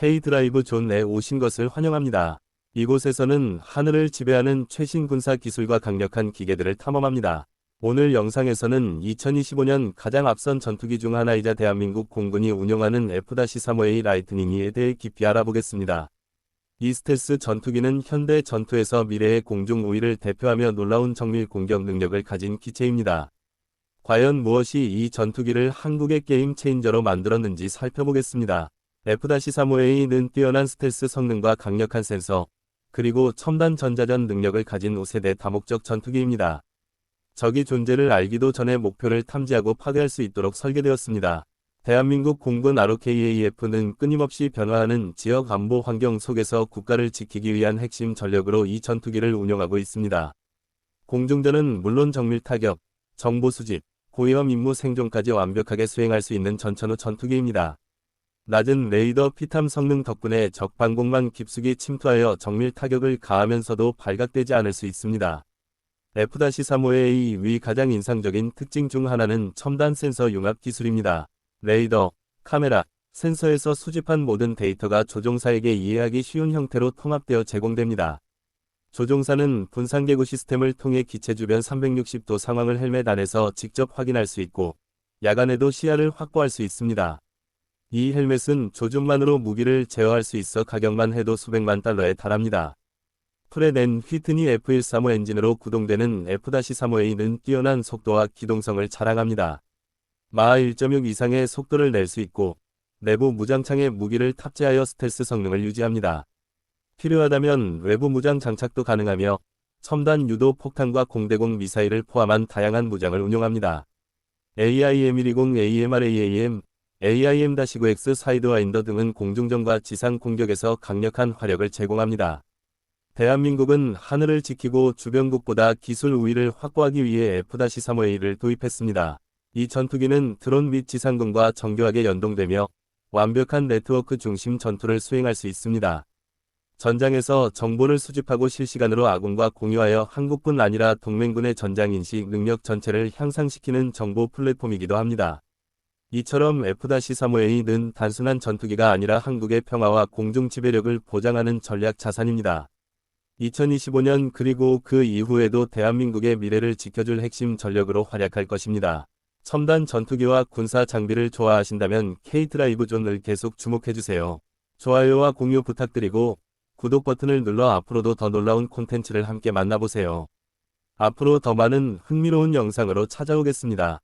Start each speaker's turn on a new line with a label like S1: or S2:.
S1: K-드라이브 존에 오신 것을 환영합니다. 이곳에서는 하늘을 지배하는 최신 군사 기술과 강력한 기계들을 탐험합니다. 오늘 영상에서는 2025년 가장 앞선 전투기 중 하나이자 대한민국 공군이 운영하는 F-35A 라이트닝에 대해 깊이 알아보겠습니다. 이 스텔스 전투기는 현대 전투에서 미래의 공중 우위를 대표하며 놀라운 정밀 공격 능력을 가진 기체입니다. 과연 무엇이 이 전투기를 한국의 게임 체인저로 만들었는지 살펴보겠습니다. F-35A는 뛰어난 스텔스 성능과 강력한 센서, 그리고 첨단 전자전 능력을 가진 5세대 다목적 전투기입니다. 적이 존재를 알기도 전에 목표를 탐지하고 파괴할 수 있도록 설계되었습니다. 대한민국 공군 ROKAF는 끊임없이 변화하는 지역 안보 환경 속에서 국가를 지키기 위한 핵심 전력으로 이 전투기를 운영하고 있습니다. 공중전은 물론 정밀 타격, 정보 수집, 고위험 임무 생존까지 완벽하게 수행할 수 있는 전천후 전투기입니다. 낮은 레이더 피탐 성능 덕분에 적 방공망 깊숙이 침투하여 정밀 타격을 가하면서도 발각되지 않을 수 있습니다. F-35의 위 가장 인상적인 특징 중 하나는 첨단 센서 융합 기술입니다. 레이더, 카메라, 센서에서 수집한 모든 데이터가 조종사에게 이해하기 쉬운 형태로 통합되어 제공됩니다. 조종사는 분산개구 시스템을 통해 기체 주변 360도 상황을 헬멧 안에서 직접 확인할 수 있고 야간에도 시야를 확보할 수 있습니다. 이 헬멧은 조준만으로 무기를 제어할 수 있어 가격만 해도 수백만 달러에 달합니다. 프레넨 휘트니 F135 엔진으로 구동되는 F-35A는 뛰어난 속도와 기동성을 자랑합니다. 마하 1.6 이상의 속도를 낼 수 있고 내부 무장창에 무기를 탑재하여 스텔스 성능을 유지합니다. 필요하다면 외부 무장 장착도 가능하며 첨단 유도 폭탄과 공대공 미사일을 포함한 다양한 무장을 운용합니다. AIM-120 AMRAAM, AIM-9X 사이드와인더 등은 공중전과 지상 공격에서 강력한 화력을 제공합니다. 대한민국은 하늘을 지키고 주변국보다 기술 우위를 확보하기 위해 F-35A를 도입했습니다. 이 전투기는 드론 및 지상군과 정교하게 연동되며 완벽한 네트워크 중심 전투를 수행할 수 있습니다. 전장에서 정보를 수집하고 실시간으로 아군과 공유하여 한국뿐 아니라 동맹군의 전장 인식 능력 전체를 향상시키는 정보 플랫폼이기도 합니다. 이처럼 F-35A는 단순한 전투기가 아니라 한국의 평화와 공중 지배력을 보장하는 전략 자산입니다. 2025년 그리고 그 이후에도 대한민국의 미래를 지켜줄 핵심 전력으로 활약할 것입니다. 첨단 전투기와 군사 장비를 좋아하신다면 K드라이브 존을 계속 주목해주세요. 좋아요와 공유 부탁드리고 구독 버튼을 눌러 앞으로도 더 놀라운 콘텐츠를 함께 만나보세요. 앞으로 더 많은 흥미로운 영상으로 찾아오겠습니다.